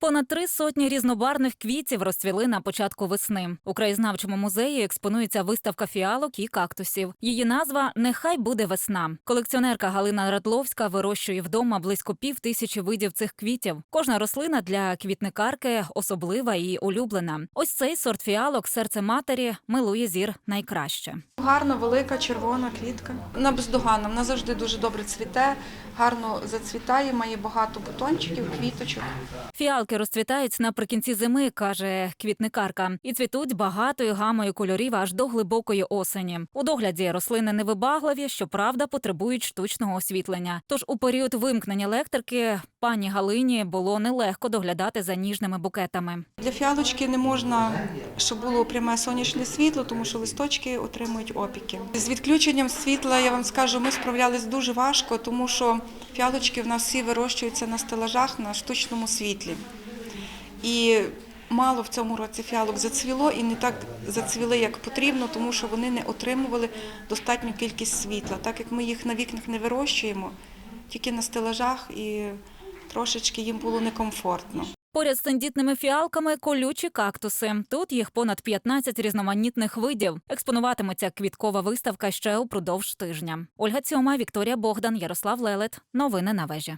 Понад три сотні різнобарвних квітів розцвіли на початку весни. У краєзнавчому музеї експонується виставка фіалок і кактусів. Її назва Нехай буде весна. Колекціонерка Галина Радловська вирощує вдома близько пів тисячі видів цих квітів. Кожна рослина для квітникарки особлива і улюблена. Ось цей сорт фіалок серце матері милує зір найкраще. Гарна, велика, червона квітка. Вона бездоганна, вона завжди дуже добре цвіте, гарно зацвітає, має багато бутончиків, квіточок. Фіалки розцвітають наприкінці зими, каже квітникарка, і цвітуть багатою гамою кольорів аж до глибокої осені. У догляді рослини невибагливі, щоправда, потребують штучного освітлення. Тож у період вимкнення електрики пані Галині було нелегко доглядати за ніжними букетами. Для фіалочки не можна, щоб було пряме сонячне світло, тому що листочки отримують опіки. З відключенням світла, я вам скажу, ми справлялись дуже важко, тому що фіалочки в нас всі вирощуються на стелажах на штучному світлі. І мало в цьому році фіалок зацвіло і не так зацвіли, як потрібно, тому що вони не отримували достатню кількість світла. Так як ми їх на вікнах не вирощуємо, тільки на стелажах і трошечки їм було некомфортно. Поряд з тендітними фіалками колючі кактуси. Тут їх понад 15 різноманітних видів. Експонуватиметься квіткова виставка ще упродовж тижня. Ольга Цьома, Вікторія Богдан, Ярослав Лелет. Новини на вежі.